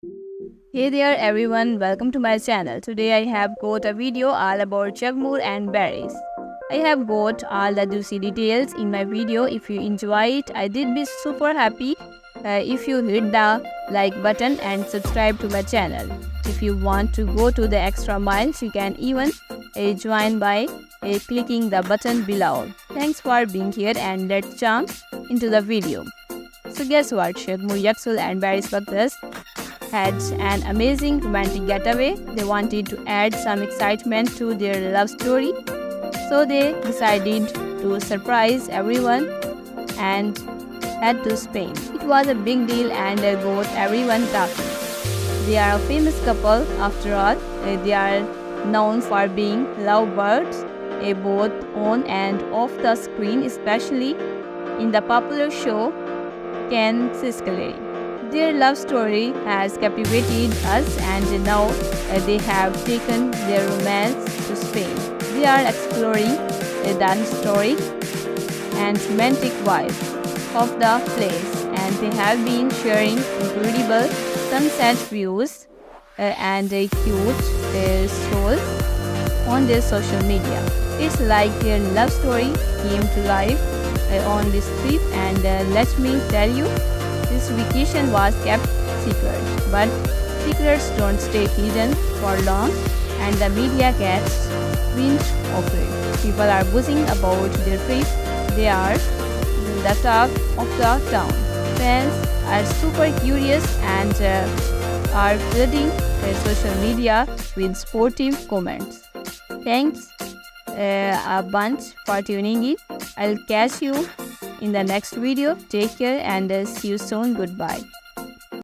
Hey there everyone, welcome to my channel. Today I have got a video all about Jagmoor and berries. I have got all the juicy details in my video. If you enjoy it, I did be super happy uh, if you hit the like button and subscribe to my channel. If you want to go to the extra miles, you can even uh, join by uh, clicking the button below. Thanks for being here and let's jump into the video. So guess what? Jagmoor Yaksul and Baris Baktas had an amazing romantic getaway. They wanted to add some excitement to their love story. So they decided to surprise everyone and head to Spain. It was a big deal and got everyone talking. They are a famous couple after all. Uh, They are known for being lovebirds, uh, both on and off the screen, especially in the popular show Ken Siskeley. Their love story has captivated us and now uh, they have taken their romance to Spain. They are exploring uh, the historic and romantic vibe of the place and they have been sharing incredible sunset views uh, and a cute uh, souls on their social media. It's like their love story came to life on this trip and let me tell you this vacation was kept secret but secrets don't stay hidden for long and the media gets wind of it. People are buzzing about their trip they are the talk of the town. Fans are super curious and uh, are flooding their social media with sportive comments. Thanks uh, a bunch for tuning in. I'll catch you in the next video. Take care and uh, see you soon. Goodbye